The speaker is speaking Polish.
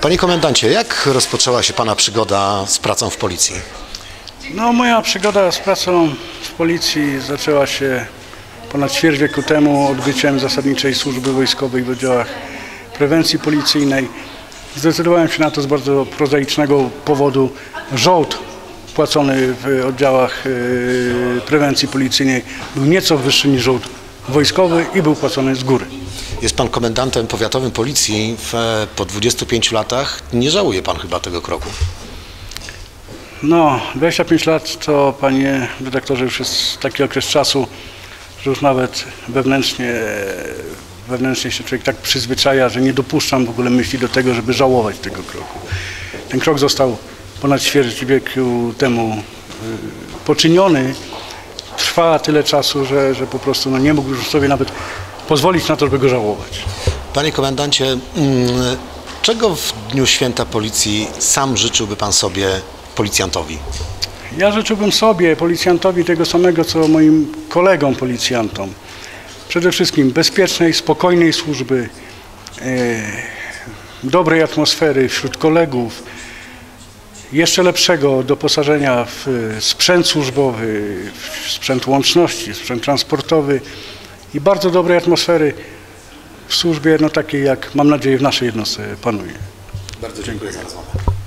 Panie komendancie, jak rozpoczęła się Pana przygoda z pracą w policji? No, moja przygoda z pracą w policji zaczęła się ponad ćwierć wieku temu odbyciem zasadniczej służby wojskowej w oddziałach prewencji policyjnej. Zdecydowałem się na to z bardzo prozaicznego powodu. Żołd płacony w oddziałach yy, prewencji policyjnej był nieco wyższy niż żołd wojskowy i był płacony z góry. Jest Pan komendantem powiatowym policji w, po 25 latach. Nie żałuje Pan chyba tego kroku? No, 25 lat to, panie redaktorze, już jest taki okres czasu, że już nawet wewnętrznie, wewnętrznie się człowiek tak przyzwyczaja, że nie dopuszczam w ogóle myśli do tego, żeby żałować tego kroku. Ten krok został ponad ćwierć wieku temu y, poczyniony. Trwa tyle czasu, że, że po prostu no, nie mógł już sobie nawet pozwolić na to, żeby go żałować. Panie komendancie, mm, czego w Dniu Święta Policji sam życzyłby Pan sobie policjantowi? Ja życzyłbym sobie, policjantowi, tego samego, co moim kolegom policjantom. Przede wszystkim bezpiecznej, spokojnej służby, e, dobrej atmosfery wśród kolegów, jeszcze lepszego doposażenia w sprzęt służbowy, w sprzęt łączności, sprzęt transportowy i bardzo dobrej atmosfery w służbie, no takiej jak mam nadzieję w naszej jednostce panuje. Bardzo dziękuję za rozmowę.